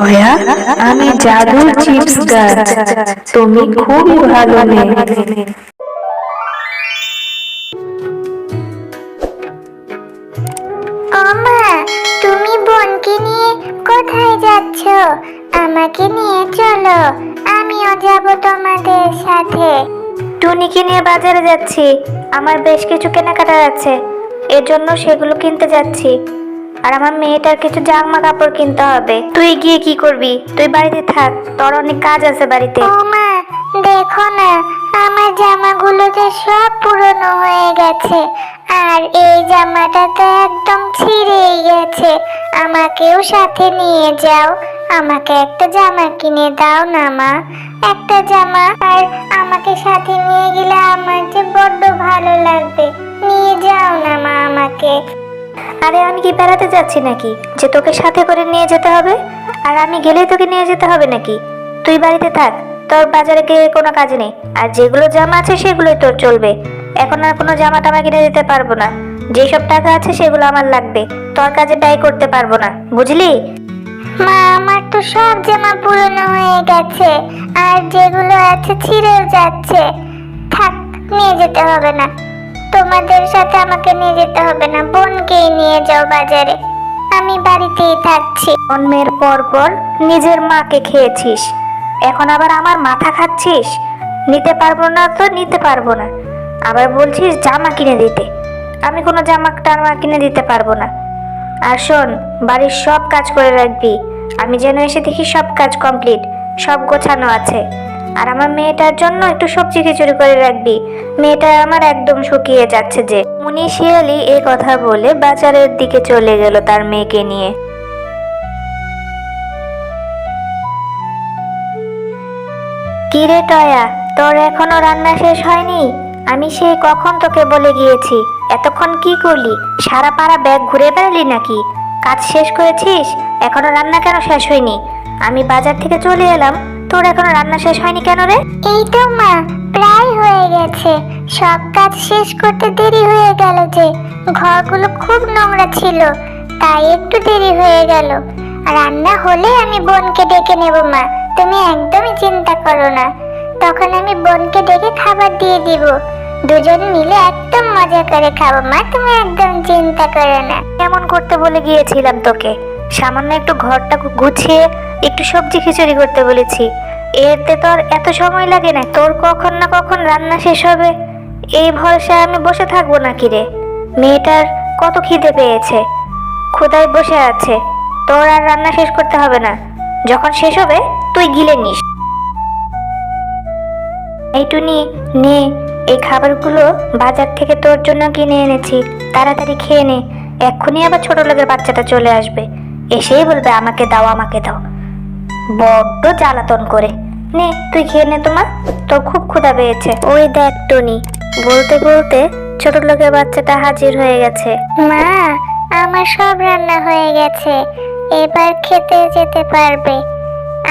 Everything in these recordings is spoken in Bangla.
ভয়া আমি জাদুর চিপস গাছ। তুমি খুবই ভালো মেয়ে। ওমা তুমি বোনকে নিয়ে কোথায় যাচ্ছ? আমাকে নিয়ে চলো আমিও যাব তোমাদের সাথে। টুনিকে নিয়ে বাজারে যাচ্ছি। আমার বেশ কিছু কেনাকাটা আছে। এর জন্য সেগুলো কিনতে যাচ্ছি। আর আমার মেয়েটার কিছু জামা কাপড় কিনতে হবে। তুই গিয়ে কি করবি? তুই বাড়িতে থাক, তোর অনেক কাজ আছে বাড়িতে। ওমা দেখো না, আমার জামাগুলোতে সব পুরনো হয়ে গেছে। আর এই জামাটা তো একদম ছিঁড়েই গেছে। আমাকেও সাথে নিয়ে যাও। আমাকে একটা জামা কিনে দাও না, মা। একটা জামা, আর আমাকে সাথে নিয়ে গেলে আমার যে বড্ড ভালো লাগবে। নিয়ে যাও না, মা, আমাকে। আরে আমি কি বেড়াতে যাচ্ছি নাকি? যে তোকে সাথে করে নিয়ে যেতে হবে? আর আমি গেলেই তোকে নিয়ে যেতে হবে নাকি? তুই বাড়িতে থাক, তোর বাজারে গিয়ে কোনো কাজ নেই। আর যেগুলো জামা আছে সেগুলোই তোর চলবে। এখন আর কোনো জামা টামা কিনে দিতে পারব না। যেসব টাকা আছে সেগুলো আমার লাগবে। তোর কাজে ব্যয় করতে পারব না। বুঝলি? মা, আমার তো সব জামা পুরনো হয়ে গেছে। আর যেগুলো আছে ছিঁড়েও যাচ্ছে। থাক, নিয়ে যেতে হবে না। তোমাদের সাথে আমাকে নিয়ে যেতে হবে না। বোনকেই নিয়ে যাও বাজারে। আমি বাড়িতেই থাকছি। জন্মের পর পর নিজের মাকে খেয়েছিস। এখন আবার আমার মাথা খাচ্ছিস? নিতে পারব না তো নিতে পারব না। আবার বলছিস জামা কিনে দিতে। আমি কোনো জামা টামা কিনে দিতে পারব না। আর শোন, বাড়ির সব কাজ করে রাখবি। আমি যেন এসে দেখি সব কাজ কমপ্লিট, সব গোছানো আছে। আর আমার মেয়েটার জন্য একটু সবজি খিচুড়ি করে রাখবি। মেয়েটা আমার একদম শুকিয়ে যাচ্ছে যে। মুনি শিয়ালি এ কথা বলে বাজারের দিকে চলে গেল তার মেয়েকে নিয়ে। কিরে টয়া, তোর এখনও রান্না শেষ হয়নি? আমি সেই কখন তোকে বলে গিয়েছি? এতক্ষণ কি করলি? সারা পাড়া ব্যাগ ঘুরে বেড়ালি নাকি? কাজ শেষ করেছিস? এখনও রান্না কেন শেষ হয়নি? আমি বাজার থেকে চলে এলাম। তোর এখনও রান্না শেষ হয়নি কেন রে? এই তো মা প্রায় হয়ে গেছে। সব কাজ শেষ করতে দেরি হয়ে গেল যে। ঘরগুলো খুব নোংরা ছিল তাই একটু দেরি হয়ে গেল। রান্না হলে আমি বোনকে ডেকে নেব মা তুমি একদমই চিন্তা করো না। তখন আমি বোনকে ডেকে খাবার দিয়ে দিব। দুজন মিলে একদম মজা করে খাব মা তুমি একদম চিন্তা করো না। কেমন করতে বলে গিয়েছিলাম তোকে? সামান্য একটু ঘরটা গুছিয়ে একটু সবজি খিচুড়ি করতে বলেছি। এতে তোর এত সময় লাগে না, তোর কখন না কখন রান্না শেষ হবে? এই ভরসায় আমি বসে থাকব নাকি রে? মেয়েটার কত খিদে পেয়েছে। ক্ষুদায় বসে আছে। তোর আর রান্না শেষ করতে হবে না। যখন শেষ হবে, তুই গিলে নিস। এই টুনি, নে। এই খাবারগুলো বাজার থেকে তোর জন্য কিনে এনেছি। তাড়াতাড়ি খেয়ে নে। এক্ষুনি আবার ছোট লোকের বাচ্চাটা চলে আসবে। এসেই বলবে, আমাকে দাও আমাকে দাও। বড্ড জ্বালাতন করে। নে, তুই খেয়ে নে তোমার তোর খুব ক্ষুধা পেয়েছে। ওই দেখ টুনি, বলতে বলতে ছোট লোকের বাচ্চাটা হাজির হয়ে গেছে। মা, আমার সব রান্না হয়ে গেছে, এবার খেতে যেতে পারবে।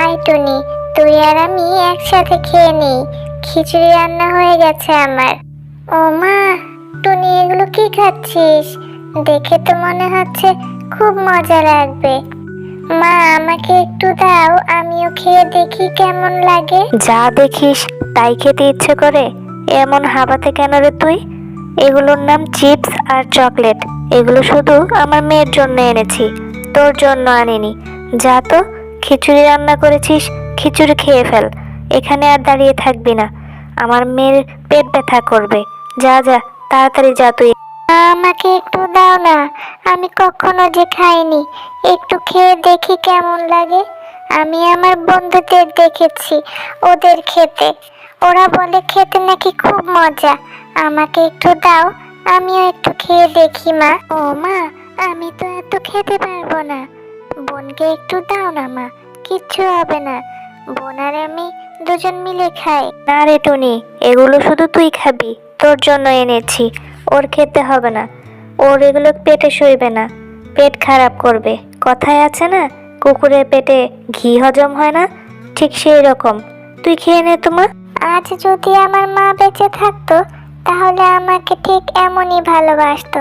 আয় টনি, তুই আর আমি একসাথে খেয়ে নিই, খিচুড়ি রান্না হয়ে গেছে আমার। ও মা, টনি, এগুলো কি খাচ্ছিস? দেখে তো মনে হচ্ছে খুব মজা লাগবে। মা, আমাকে একটু দাও, আমিও খেয়ে দেখি কেমন লাগে। যা দেখিস, তাই খেতে ইচ্ছে করে। এমন হাবাতে কেন রে তুই? এগুলোর নাম চিপস আর চকলেট। এগুলো শুধু আমার মেয়ের জন্য এনেছি, তোর জন্য আনিনি। যা তো, খিচুড়ি রান্না করেছিস, খিচুড়ি খেয়ে ফেল। এখানে আর দাঁড়িয়ে থাকবি না। আমার মেয়ের পেট ব্যথা করবে। যা যা, তাড়াতাড়ি যা তুই। আমাকে একটু দাও না, আমি কখনো যে খাইনি। একটু খেয়ে দেখি কেমন লাগে। আমি আমার বন্ধুদের দেখেছি, ওদের খেতে। ওরা বলে খেতে নাকি খুব মজা। আমাকে একটু দাও, আমিও একটু খেয়ে দেখি, মা। ও, মা, আমি তো এত খেতে পারব না। বোনকে একটু দাও না, মা, কিচ্ছু হবে না। বোন আর আমি দুজন মিলে খাই। না রে টুনি, এগুলো শুধু তুই খাবি, তোর জন্য এনেছি। ওর খেতে হবে না। ওর এগুলো পেটে সইবে না। পেট খারাপ করবে। কথায় আছে না, কুকুরের পেটে ঘি হজম হয় না? ঠিক সেই রকম। তুই খেয়ে নে তোমা আজ যদি আমার মা বেঁচে থাকতো, তাহলে আমাকে ঠিক এমনই ভালোবাসতো।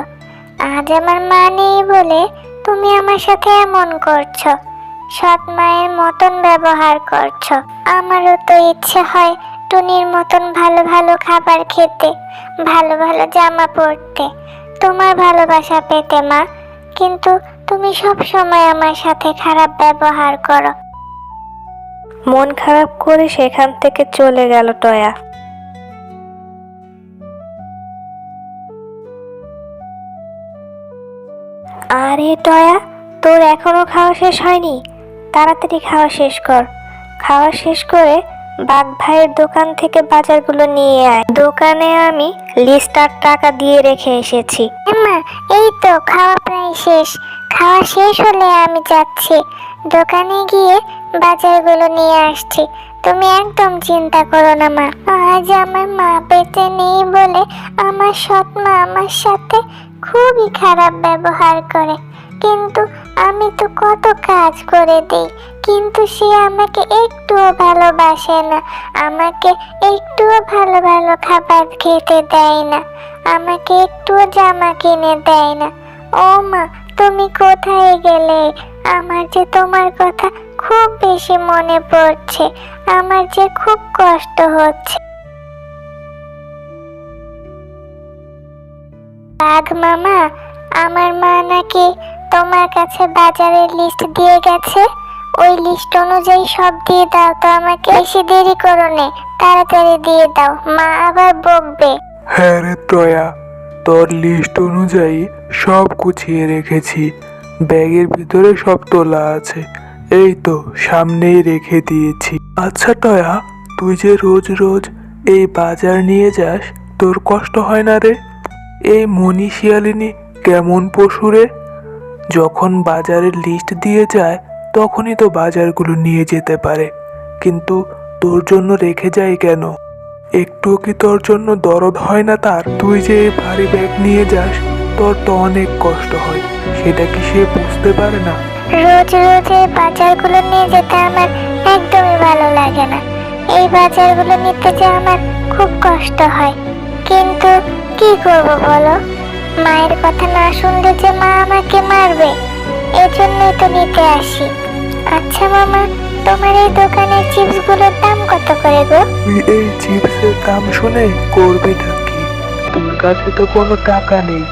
আজ আমার মা নেই বলে তুমি আমার সাথে এমন করছ। সৎ মায়ের মতন ব্যবহার করছ। আমারও তো ইচ্ছে হয় টুনির মতন ভালো ভালো খাবার খেতে ভালো ভালো জামা পরতে। তোমার ভালোবাসা পেতে মা। কিন্তু তুমি সব সময় আমার সাথে খারাপ ব্যবহার করো। মন খারাপ করে সেখান থেকে চলে গেল টয়া। আরে টয়া তোর এখনও খাওয়া শেষ হয়নি? তাড়াতাড়ি খাওয়া শেষ কর। খাওয়া শেষ করে বাঘ ভাইয়ের দোকান থেকে বাজারগুলো নিয়ে আয়। দোকানে আমি লিস্ট আর টাকা দিয়ে রেখে এসেছি। মা এই তো, খাওয়া প্রায় শেষ। খাওয়া শেষ হলে আমি যাচ্ছি। দোকানে গিয়ে বাজারগুলো নিয়ে আসছি। তুমি একদম চিন্তা করো না, মা। আজ আমার মা বেঁচে নেই বলে আমার সৎ মা আমার সাথে খুবই খারাপ ব্যবহার করে। কিন্তু আমি তো কত কাজ করে দিই, কিন্তু সে আমাকে একটুও ভালোবাসে না, আমাকে একটুও ভালো ভালো খাবার খেতে দেয় না, আমাকে একটুও জামা কিনে দেয় না। ও মা, তুমি কোথায় গেলে? আমার যে তোমার কথা খুব বেশি মনে পড়ছে, আমার যে খুব কষ্ট হচ্ছে। বাঘ মামা, আমার মা নাকি তোমার কাছে বাজারের লিস্ট দিয়ে গেছে। ওই লিস্ট অনুযায়ী সব দিয়ে দাও তো আমাকে। বেশি দেরি করো নে, তাড়াতাড়ি দিয়ে দাও, মা আবার বকবে। হ্যাঁ রে টয়া তোর লিস্ট অনুযায়ী সব গুছিয়ে রেখেছি। ব্যাগের ভিতরে সব তোলা আছে। এই তো, সামনেই রেখে দিয়েছি। আচ্ছা টয়া তুই যে রোজ রোজ এই বাজার নিয়ে যাস, তোর কষ্ট হয় না রে? এই মনি শিয়ালিনী কেমন পশু রে? যখন বাজারের লিস্ট দিয়ে যায়, তখনই তো বাজারগুলো নিয়ে যেতে পারে। কিন্তু তোর জন্য রেখে যায় কেন? একটুও কি তোর জন্য দরদ হয় না তার? তুই যে ভারী ব্যাগ নিয়ে যাস, তোর তো অনেক কষ্ট হয়। সেটা কি সে বুঝতে পারে না? রোজ রোজ এই বাজারগুলো নিয়ে যেতে আমার একদমই ভালো লাগে না। এই বাজারগুলো নিতে যে আমার খুব কষ্ট হয়। কিন্তু কি করব বলো? মায়ের কথা না শুনলে যে মা আমাকে মারবে, এজন্যই তো নিতে আসি। আচ্ছা মামা, তোমার এই দোকানের চিপসগুলোর দাম কত করে গো? এই চিপসের দাম শুনে করবিটা কি? তোর কাছে তো কোনো টাকা নেই।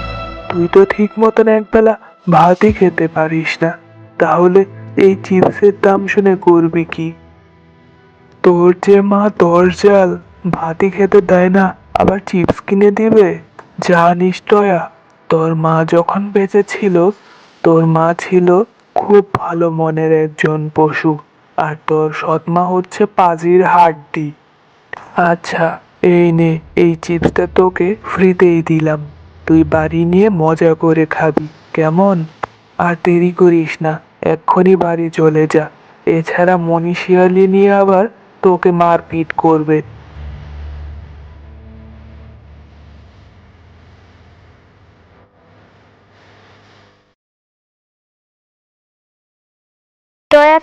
তুই তো ঠিক মতন একবেলা ভাতই খেতে পারিস না। তাহলে এই চিপসের দাম শুনে করবি কি? তোর যে মা দরজাল ভাতই খেতে দেয় না, আবার চিপস কিনে দিবে? জানিস টয়া তোর মা যখন বেঁচে ছিল, তোর মা ছিল খুব ভালো মনের একজন পশু। আর তোর সৎমা হচ্ছে পাজির হাড্ডি। আচ্ছা এই নে, এই চিপসটা তোকে ফ্রিতেই দিলাম। তুই বাড়ি নিয়ে মজা করে খাবি, কেমন? আর দেরি করিস না, এক্ষুনি বাড়ি চলে যা। এছাড়া মনীষিয়ালি নিয়ে আবার তোকে মারপিট করবে।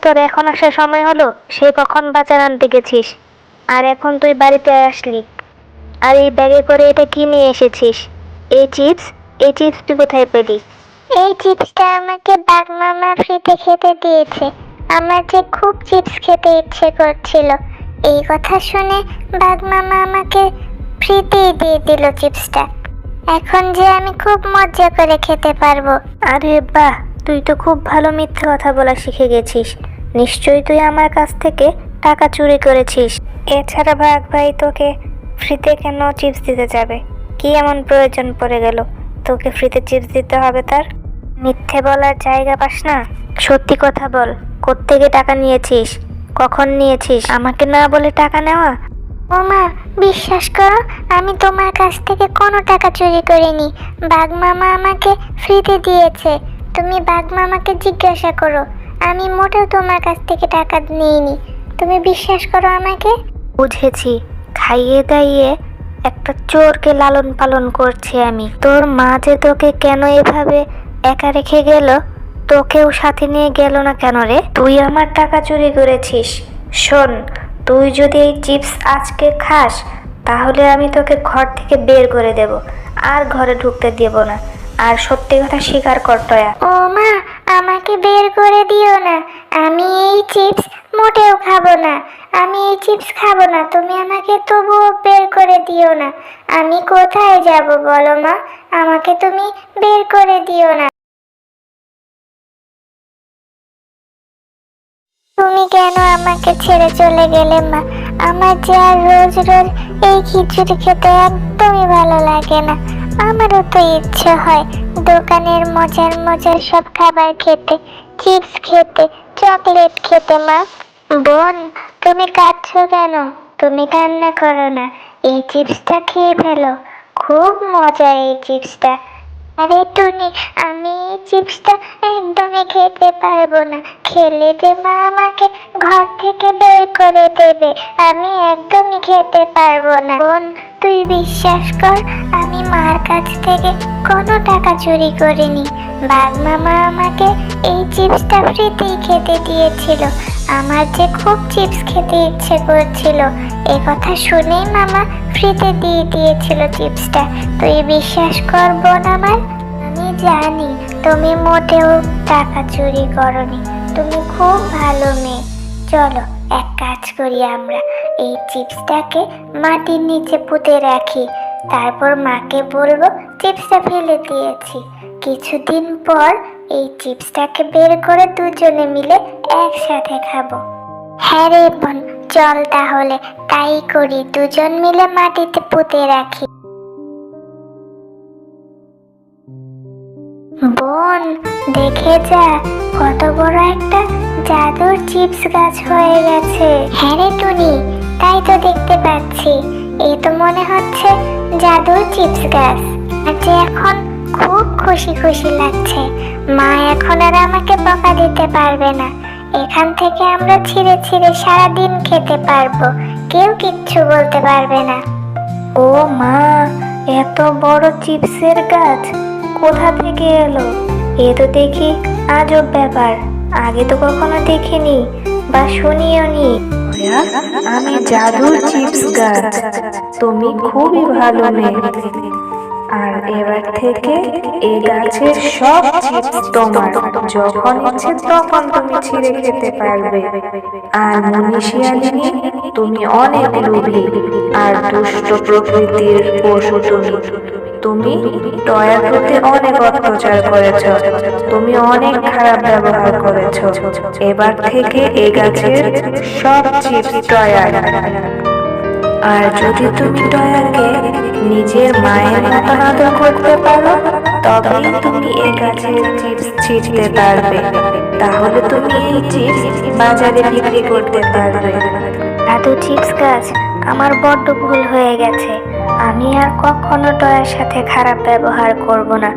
তোর এখন আসার সময় হলো? সে কখন বাজার আনতে গেছিস? আর এখন তুই বাড়িতে আসলি। আর এই ব্যাগে করে এটা কি নিয়ে এসেছিস? এই চিপস? এই চিপস তুই কোথায় পেলি? এই চিপসটা আমাকে বাঘ মামা ফ্রিতে খেতে দিয়েছে। আমার যে খুব চিপস খেতে ইচ্ছে করছিল। এই কথা শুনে বাঘ মামা আমাকে ফ্রিতেই দিয়ে দিল চিপসটা। এখন যে আমি খুব মজা করে খেতে পারব। আরে বাহ তুই তো খুব ভালো মিথ্যে কথা বলা শিখে গেছিস। নিশ্চয়ই তুই আমার কাছ থেকে টাকা চুরি করেছিস। এছাড়া ভাগ ভাই তোকে ফ্রিতে কেন চিপস দিতে যাবে? কি এমন প্রয়োজন পড়ে গেল? তোকে ফ্রিতে চিপস দিতে হবে তার? মিথ্যে বলার জায়গা পাস না? সত্যি কথা বল, কোত্থেকে টাকা নিয়েছিস? কখন নিয়েছিস? আমাকে না বলে টাকা নেওয়া? ও মা বিশ্বাস করো, আমি তোমার কাছ থেকে কোনো টাকা চুরি করিনি। বাঘ মামা আমাকে ফ্রিতে দিয়েছে। তুমি বাঘ মামাকে জিজ্ঞাসা করো। আমি মোটেও তোমার কাছ থেকে টাকা নিইনি। তুমি বিশ্বাস করো আমাকে? বুঝেছি। খাইয়ে দাইয়ে একটা চোরকে লালন পালন করছি আমি। তোর মা যে তোকে কেন এভাবে একা রেখে গেল তোকেও সাথে নিয়ে গেল না কেন রে? তুই আমার টাকা চুরি করেছিস। শোন তুই যদি এই চিপস আজকে খাস তাহলে আমি তোকে ঘর থেকে বের করে দেব। আর ঘরে ঢুকতে দেব না। আর সত্যি কথা স্বীকার কর টয়া। ও মা আমাকে বের করে দিও না। আমি এই চিপস মোটেও খাব না। আমি এই চিপস খাব না। তুমি আমাকে তবুও বের করে দিও না। আমি কোথায় যাব বলো মা? আমাকে তুমি বের করে দিও না। তুমি কেন আমাকে ছেড়ে চলে গেলে মা? আমার যে আর রোজ রোজ এই খিচুড়ি খেতে একদমই ভালো লাগে না। আমারও তো ইচ্ছে হয় দোকানের মজার মজার সব খাবার খেতে, চিপস খেতে, চকলেট খেতে, মা। বোন, তুমি কাঁদছো কেন? তুমি কান্না করো না, এই চিপসটা খেয়ে ফেলো। খুব মজা এই চিপসটা। আরে টুনি, আমি এই চিপসটা একদমই খেতে পারব না। খেলে যে মা আমাকে ঘর থেকে বের করে দেবে, আমি একদমই খেতে পারব না। বোন, তুই বিশ্বাস কর, আমি মার কাছ থেকে কোনো টাকা চুরি করিনি। বাঘ মামা আমাকে এই চিপসটা ফ্রিতেই খেতে দিয়েছিল। আমার যে খুব চিপস খেতে ইচ্ছে করছিল। এ কথা শুনেই মামা ফ্রিতে দিয়ে দিয়েছিল চিপসটা। তুই বিশ্বাস কর বোন আমার আমি জানি তুমি মোটেও টাকা চুরি করনি। তুমি খুব ভালো মেয়ে। চলো এক কাজ করি আমরা। এই চিপসটাকে মাটির নিচে পুঁতে রাখি। তারপর মাকে বলব চিপসটা ফেলে দিয়েছি। কিছুদিন পর এই চিপসটাকে বের করে দুজনে মিলে একসাথে খাব। হ্যাঁ রে বোন, চল তাহলে, তাই করি, দুজন মিলে মাটিতে পুঁতে রাখি। বোন, দেখে যা, কত বড় একটা জাদুর চিপস গাছ হয়ে গেছে। হ্যাঁ রে টুনি, তাই তো দেখতে পাচ্ছি। এ তো মনে হচ্ছে জাদুর চিপস গাছ। আর যে এখন খুব খুশি খুশি লাগছে। মা এখন আর আমাকে বকা দিতে পারবে না। এখান থেকে আমরা ছিঁড়ে ছিঁড়ে সারাদিন খেতে পারব। কেউ কিচ্ছু বলতে পারবে না। ও মা, এত বড় চিপসের গাছ কোথা থেকে এলো? এ তো দেখি আজব ব্যাপার। আগে তো কখনো দেখিনি বা শুনিও নি আমি জাদুর চিপস গাছ। তুমি খুবই ভালো মেয়ে। আর এবার থেকে এই গাছের সব চিপস তোমার। যখন ইচ্ছে তখন তুমি ছিঁড়ে খেতে পারবে। আর মনীষিয়ালিনী, তুমি অনেক লোভী। আর দুষ্ট প্রকৃতির পশু তুমি। তুমি টয়ার প্রতি অনেক অত্যাচার করেছ। তুমি অনেক খারাপ ব্যবহার করেছ। এবার থেকে এই গাছের সব চিপস টয়ার আর যদি তুমি টয়াকে নিজের মায়ের মতন আদর করতে পারো, তবেই তুমি এই গাছের চিপস ছিটতে পারবে। তাহলে তুমি এই চিপস বাজারে বিক্রি করতে পারবে। দাদু চিপস গাছ, আমার বড্ড ভুল হয়ে গেছে। আমি আর কখনো টয়ার সাথে খারাপ ব্যবহার করব না।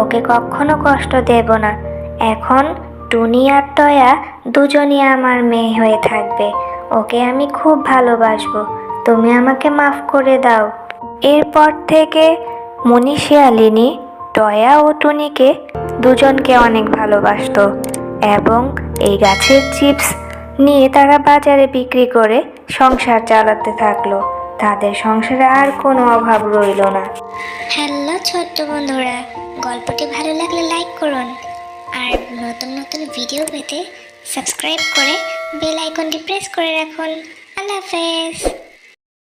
ওকে কখনো কষ্ট দেব না। এখন টুনি আর টয়া দুজনই আমার মেয়ে হয়ে থাকবে। ওকে আমি খুব ভালোবাসবো। তুমি আমাকে মাফ করে দাও। এরপর থেকে মনীষিয়ালিনী টয়া ও টুনিকে দুজনকে অনেক ভালোবাসতো এবং এই গাছের চিপস নিয়ে তারা বাজারে বিক্রি করে সংসার চালাতে থাকল। তাদের সংসারে আর কোনো অভাব রইল না। হ্যালো ছোট্ট বন্ধুরা, গল্পটি ভালো লাগলে লাইক করুন। আর নতুন নতুন ভিডিও পেতে সাবস্ক্রাইব করে বেল আইকনটি প্রেস করে রাখুন। আল্লাহ হাফেজ।